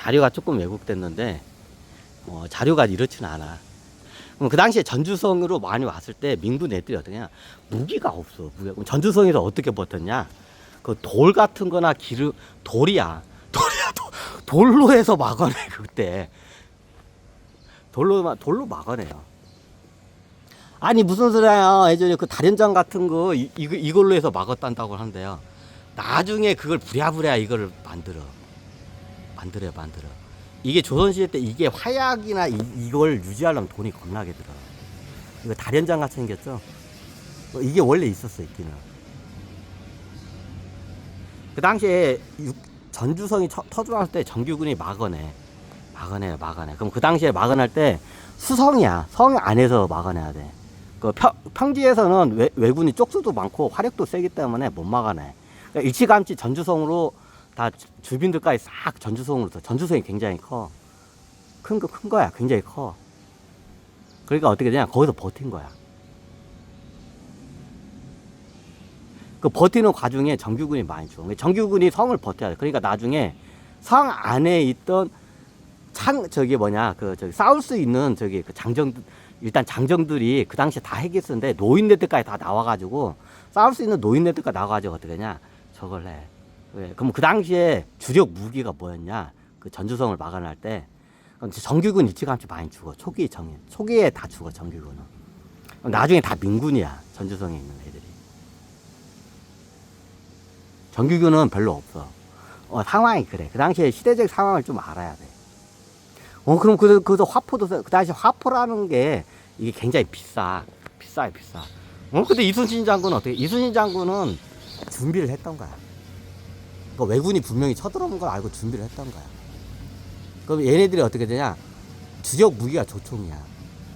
자료가 조금 왜곡됐는데 어, 자료가 이렇지는 않아. 그 당시에 전주성으로 많이 왔을 때 민군 애들이 어떠냐 무기가 없어. 그럼 전주성에서 어떻게 버텼냐? 그 돌 같은 거나 기름 돌이야. 돌이야. 돌, 돌로 해서 막아내 그때. 돌로 막- 돌로 막아내요. 아니 무슨 소리야 예전에 그 다련장 같은 거 이, 이거 이걸로 해서 막았단다고 하는데요. 나중에 그걸 부랴부랴 이거를 만들어. 만들어 만들어. 이게 조선시대 때 이게 화약이나 이, 이걸 유지하려면 돈이 겁나게 들어. 이거 다련장 같이 생겼죠? 어, 이게 원래 있었어 있기는. 그 당시에 육- 전주성이 처- 터져나왔을 때 정규군이 막아내. 막아내 막아내. 그럼 그 당시에 막아낼 때 수성이야. 성 안에서 막아내야 돼. 그 평, 평지에서는 외, 외군이 쪽수도 많고 화력도 세기 때문에 못 막아내. 그러니까 일찌감치 전주성으로 다 주- 주민들까지 싹 전주성으로 더- 전주성이 굉장히 커. 큰 거 큰 거야. 굉장히 커. 그러니까 어떻게 되냐? 거기서 버틴 거야. 그 버티는 과정에 정규군이 많이. 그러니까 정규군이 성을 버텨야 돼. 그러니까 나중에 성 안에 있던 창 저기 뭐냐 그 저기 싸울 수 있는 저기 그 장정 일단 장정들이 그 당시에 다 핵이었는데 노인네들까지 다 나와가지고 싸울 수 있는 노인네들까지 나와가지고 어떻게 하냐 저걸 해. 왜? 그럼 그 당시에 주력 무기가 뭐였냐? 그 전주성을 막아낼 때 정규군 일찌감치 많이 죽어. 초기 정 초기에 다 죽어 정규군은. 나중에 다 민군이야 전주성에 있는 애들이. 정규군은 별로 없어. 어, 상황이 그래. 그 당시에 시대적 상황을 좀 알아야 돼. 어, 그럼 그, 그래서 화포도, 써- 그 당시 화포라는 게 이게 굉장히 비싸. 비싸요, 비싸. 어, 근데 이순신 장군은 어떻게, 이순신 장군은 준비를 했던 거야. 그 왜군이 분명히 쳐들어온 걸 알고 준비를 했던 거야. 그럼 얘네들이 어떻게 되냐? 주력 무기가 조총이야.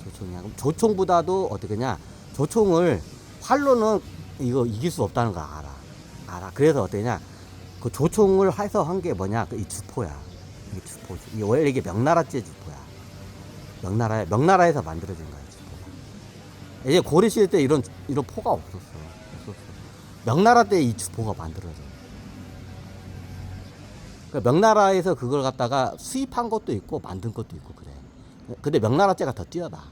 조총이야. 그럼 조총보다도 어떻게 냐 조총을 활로는 이거 이길 수 없다는 걸 알아. 알아. 그래서 어떠냐? 그 조총을 해서 한 게 뭐냐? 그 이 주포야. 이게 주포지. 이게 원래 이게 명나라제 주포야. 명나라에 명나라에서 만들어진 거야 주포가. 이제 고려 시대 때 이런 이런 포가 없었어. 없었어. 명나라 때 이 주포가 만들어져. 그러니까 명나라에서 그걸 갖다가 수입한 것도 있고 만든 것도 있고 그래. 근데 명나라제가 더 뛰어나.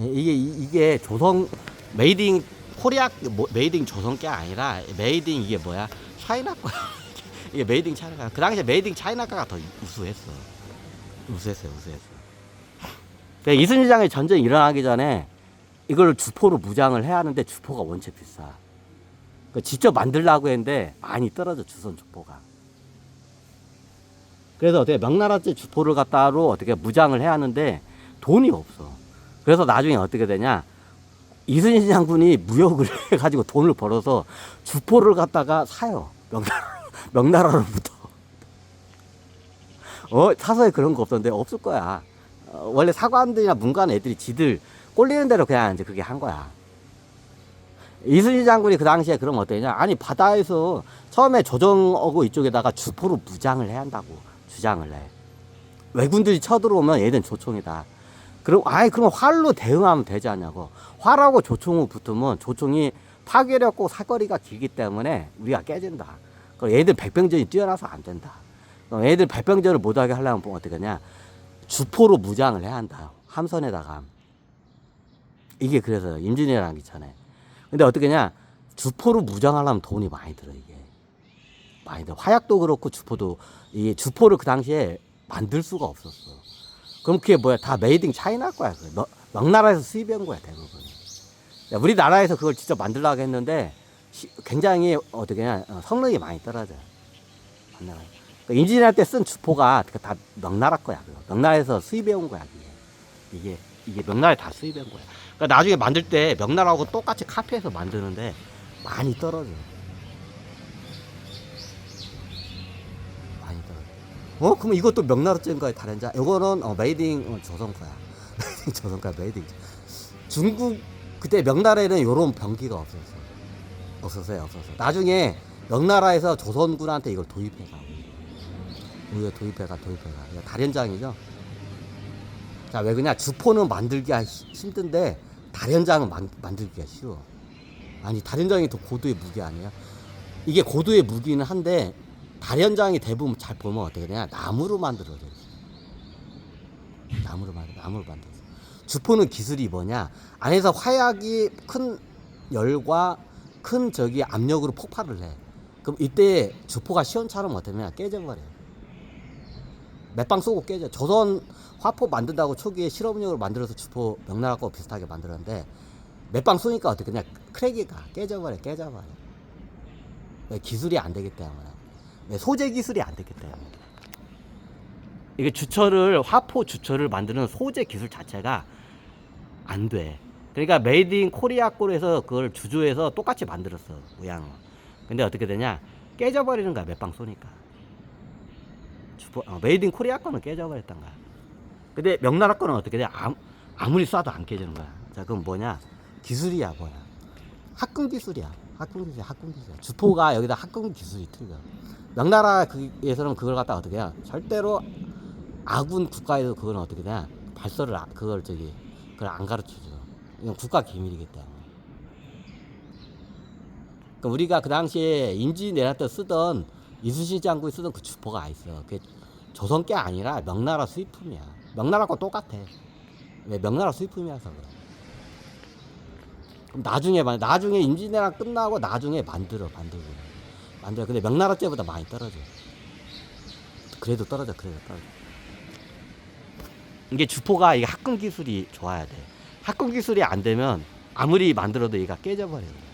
이게 이- 이게 조선 메이딩 코리아 뭐, 메이딩 조선 게 아니라 메이딩 이게 뭐야 차이나 거야. 이게 메이딩 차이나가 그 당시에 메이딩 차이나가가 더 우수했어. 우수했어요, 우수했어. 그러니까 이순신 장의 전쟁이 일어나기 전에 이걸 주포로 무장을 해야 하는데 주포가 원체 비싸. 그 직접 만들라고 했는데 많이 떨어져 주선 주포가. 그래서 어떻게 명나라제 주포를 갖다로 어떻게 무장을 해야 하는데 돈이 없어. 그래서 나중에 어떻게 되냐? 이순신 장군이 무역을 해가지고 돈을 벌어서 주포를 갖다가 사요. 명나라, 명나라로부터. 어, 사서에 그런 거 없었는데 없을 거야. 어, 원래 사관들이나 문관 애들이 지들 꼴리는 대로 그냥 이제 그게 한 거야. 이순신 장군이 그 당시에 그러면 어떠냐? 아니, 바다에서 처음에 조정하고 이쪽에다가 주포로 무장을 해야 한다고 주장을 해. 왜군들이 쳐들어오면 얘는 조총이다. 그럼 아이 그럼 활로 대응하면 되지 않냐고. 활하고 조총을 붙으면 조총이 파괴력고 사거리가 길기 때문에 우리가 깨진다. 그럼 얘들 백병전이 뛰어나서 안 된다. 그럼 얘들 백병전을 못하게 하려면 뭐 어떻게 하냐? 주포로 무장을 해야 한다. 함선에다가. 이게 그래서 임진왜란 하기 전에. 근데 어떻게 냐 주포로 무장하려면 돈이 많이 들어 이게. 많이 들어. 화약도 그렇고 주포도 이 주포를 그 당시에 만들 수가 없었어. 그럼 그게 뭐야? 다 메이딩 차이나 거야. 그 명- 명나라에서 수입한 거야 대부분. 야, 우리나라에서 그걸 직접 만들려고 했는데 시- 굉장히 어떻게 냐 성능이 많이 떨어져요. 명나라. 그러니까 임진왜란 때쓴 주포가 그다 명나라 거야. 그거. 명나라에서 수입해 온 거야. 이게 이게 이게 명나라에 다 수입해 온 거야. 그러니까 나중에 만들 때 명나라하고 똑같이 카피해서 만드는데 많이 떨어져. 많이 떨 어? 그럼 이것도 거야 다른 자? 이거는 어, 메이딩 어, 조선 거야. 메이딩 조선 거야 메이딩. 중국 그때 명나라에는 이런 병기가 없었어. 없었어요 없었어. 나중에 명나라에서 조선군한테 이걸 도입해가. 우리가 도입해가 도입해가. 다련장이죠. 자 왜 그냐 주포는 만들기가 히- 힘든데 다련장은 만, 만들기가 쉬워. 아니 다련장이 더 고도의 무기 아니야? 이게 고도의 무기는 한데 달현장이 대부분 잘 보면 어떻게 되냐 나무로 만들어져 있어. 나무로 만들 나무로 만들어. 주포는 기술이 뭐냐 안에서 화약이 큰 열과 큰 저기 압력으로 폭발을 해. 그럼 이때 주포가 시원처럼 어떠면 깨져버려요. 몇 방 쏘고 깨져. 조선 화포 만든다고 초기에 실험용으로 만들어서 주포 명나라하고 비슷하게 만들었는데 몇 방 쏘니까 어떻게 그냥 크랙이가 깨져버려 깨져버려. 왜 기술이 안 되기 때문에. 왜 소재 기술이 안 되기 때문에. 이게 주철을 화포 주철을 만드는 소재 기술 자체가 안 돼. 그러니까 메이드 인 코리아 꼴에서 그걸 주조해서 똑같이 만들었어 모양을. 근데 어떻게 되냐 깨져버리는 거야 몇방 쏘니까. 어, 메이드 인 코리아 거는 깨져버렸단 거야. 근데 명나라 거는 어떻게 돼? 아무, 아무리 쏴도 안 깨지는 거야. 자 그럼 뭐냐 기술이야 뭐야? 학군 기술이야. 학군 기술, 학군 기술. 주포가 여기다 학군 기술이 틀려. 명나라 그에서는 그걸 갖다 어떻게 해야? 절대로 아군 국가에서 그건 어떻게 되냐? 발설을 아- 그걸 저기 그걸 안 가르쳐 줘. 이건 국가 기밀이기 때문에. 그러니까 우리가 그 당시에 임지 때 쓰던 이순신 장군이 쓰던 그 주포가 있어. 그게 조선 게 아니라 명나라 수입품이야. 명나라 거 똑같아. 왜 명나라 수입품이라서 그래. 그럼 나중에 만 나중에 임진왜란 끝나고 나중에 만들어 만들고 만들어. 근데 명나라 때보다 많이 떨어져. 그래도 떨어져. 그래도 떨어져. 이게 주포가 이게 학군 기술이 좋아야 돼. 학군 기술이 안 되면 아무리 만들어도 얘가 깨져버려요.